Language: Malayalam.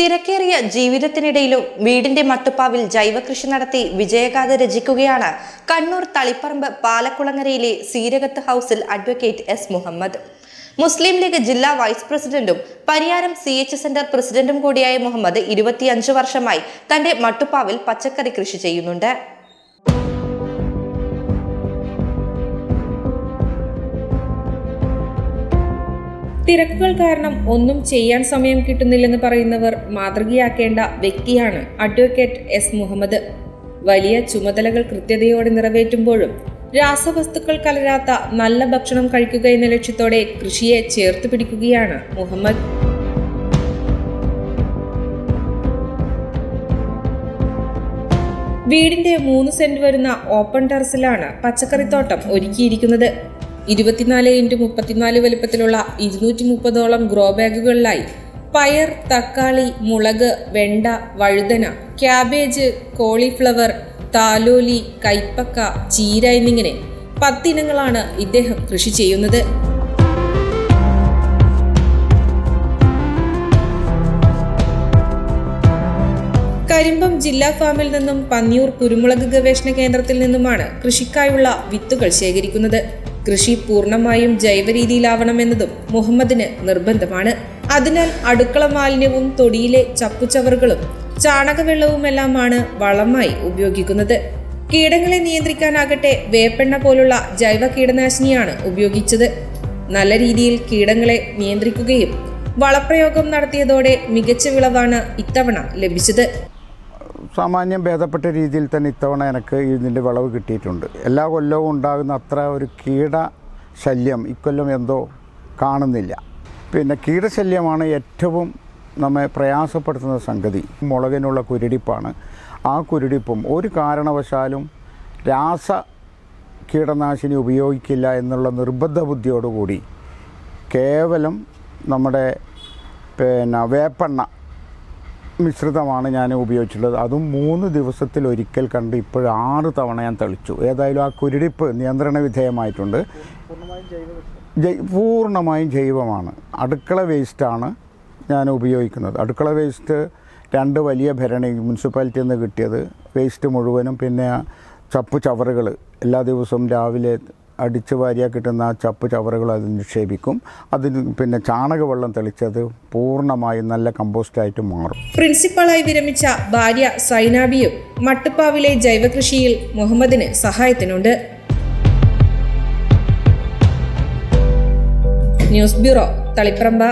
തിരക്കേറിയ ജീവിതത്തിനിടയിലും വീടിന്റെ മട്ടുപ്പാവിൽ ജൈവകൃഷി നടത്തി വിജയഗാഥ രചിക്കുകയാണ്. കണ്ണൂർ തളിപ്പറമ്പ് പാലക്കുളങ്ങരയിലെ സീരകത്ത് ഹൗസിൽ അഡ്വക്കേറ്റ് എസ് മുഹമ്മദ്. മുസ്ലിം ലീഗ് ജില്ലാ വൈസ് പ്രസിഡന്റും പരിയാരം സി എച്ച് സെന്റർ പ്രസിഡന്റും കൂടിയായ മുഹമ്മദ് ഇരുപത്തിയഞ്ച് വർഷമായി തന്റെ മട്ടുപ്പാവിൽ പച്ചക്കറി കൃഷി ചെയ്യുന്നുണ്ട്. തിരക്കുകൾ കാരണം ഒന്നും ചെയ്യാൻ സമയം കിട്ടുന്നില്ലെന്ന് പറയുന്നവർ മാതൃകയാക്കേണ്ട വ്യക്തിയാണ് അഡ്വക്കേറ്റ് എസ് മുഹമ്മദ്. വലിയ ചുമതലകൾ കൃത്യതയോടെ നിറവേറ്റുമ്പോഴും രാസവസ്തുക്കൾ കലരാത്ത നല്ല ഭക്ഷണം കഴിക്കുക എന്ന ലക്ഷ്യത്തോടെ കൃഷിയെ ചേർത്ത് പിടിക്കുകയാണ് മുഹമ്മദ്. വീടിന്റെ മൂന്ന് സെന്റ് വരുന്ന ഓപ്പൺ ടെറസിലാണ് പച്ചക്കറിത്തോട്ടം ഒരുക്കിയിരിക്കുന്നത്. ഇരുപത്തിനാല് ഇന്റു മുപ്പത്തിനാല് വലുപ്പത്തിലുള്ള ഇരുന്നൂറ്റി മുപ്പതോളം ഗ്രോ ബാഗുകളിലായി പയർ തക്കാളി മുളക് വെണ്ട വഴുതന ക്യാബേജ് കോളിഫ്ലവർ താലോലി കൈപ്പക്ക ചീര എന്നിങ്ങനെ പത്തിനങ്ങളാണ് ഇദ്ദേഹം കൃഷി ചെയ്യുന്നത്. കരിമ്പം ജില്ലാ ഫാമിൽ നിന്നും പന്നിയൂർ കുരുമുളക് ഗവേഷണ കേന്ദ്രത്തിൽ നിന്നുമാണ് കൃഷിക്കായുള്ള വിത്തുകൾ ശേഖരിക്കുന്നത്. കൃഷി പൂർണമായും ജൈവ രീതിയിലാവണമെന്നതും മുഹമ്മദിന് നിർബന്ധമാണ്. അതിനാൽ അടുക്കള മാലിന്യവും തൊടിയിലെ ചപ്പുചവറുകളും ചാണകവെള്ളവുമെല്ലാമാണ് വളമായി ഉപയോഗിക്കുന്നത്. കീടങ്ങളെ നിയന്ത്രിക്കാനാകട്ടെ വേപ്പെണ്ണ പോലുള്ള ജൈവ കീടനാശിനിയാണ് ഉപയോഗിച്ചത്. നല്ല രീതിയിൽ കീടങ്ങളെ നിയന്ത്രിക്കുകയും വളപ്രയോഗം നടത്തിയതോടെ മികച്ച വിളവാണ് ഇത്തവണ ലഭിച്ചത്. സാമാന്യം ഭേദപ്പെട്ട രീതിയിൽ തന്നെ ഇത്തവണ എനിക്ക് ഇതിന്റെ വിളവ് കിട്ടിയിട്ടുണ്ട്. എല്ലാ കൊല്ലവും ഉണ്ടാകുന്ന അത്ര ഒരു കീട ശല്യം ഇക്കൊല്ലം എന്തോ കാണുന്നില്ല. പിന്നെ കീടശല്യമാണ് ഏറ്റവും നമ്മെ പ്രയാസപ്പെടുത്തുന്ന സംഗതി. മുളകിനുള്ള കുരുടിപ്പാണ്. ആ കുരുടിപ്പും ഒരു കാരണവശാലും രാസ കീടനാശിനി ഉപയോഗിക്കില്ല എന്നുള്ള നിർബന്ധ ബുദ്ധിയോടുകൂടി കേവലം നമ്മുടെ പിന്നെ വേപ്പെണ്ണ മിശ്രിതമാണ് ഞാൻ ഉപയോഗിച്ചിട്ടുള്ളത്. അതും മൂന്ന് ദിവസത്തിൽ ഒരിക്കൽ കണ്ട് ഇപ്പോൾ ആറ് തവണ ഞാൻ തെളിച്ചു. ഏതായാലും ആ കുരുടിപ്പ് നിയന്ത്രണ വിധേയമായിട്ടുണ്ട്. പൂർണമായും ജൈവമാണ്. അടുക്കള വേസ്റ്റാണ് ഞാൻ ഉപയോഗിക്കുന്നത്. അടുക്കള വേസ്റ്റ് രണ്ട് വലിയ ഭരണി മുനിസിപ്പാലിറ്റിയിൽ നിന്ന് കിട്ടിയത്. വേസ്റ്റ് മുഴുവനും പിന്നെ ചപ്പ് ചവറുകൾ എല്ലാ ദിവസവും രാവിലെ അടിച്ച് വാരിയാൽ കിട്ടുന്ന ചപ്പ് ചവറുകൾ അത് നിക്ഷേപിക്കും. അതിന് പിന്നെ ചാണകവെള്ളം തെളിച്ചത് പൂർണമായും നല്ല കമ്പോസ്റ്റായിട്ട് മാറും. പ്രിൻസിപ്പളായി വിരമിച്ച ഭാര്യ സൈനാബിയും മട്ടുപ്പാവിലെ ജൈവകൃഷിയിൽ മുഹമ്മദിന് സഹായത്തിനുണ്ട്. News bureau Taliparamba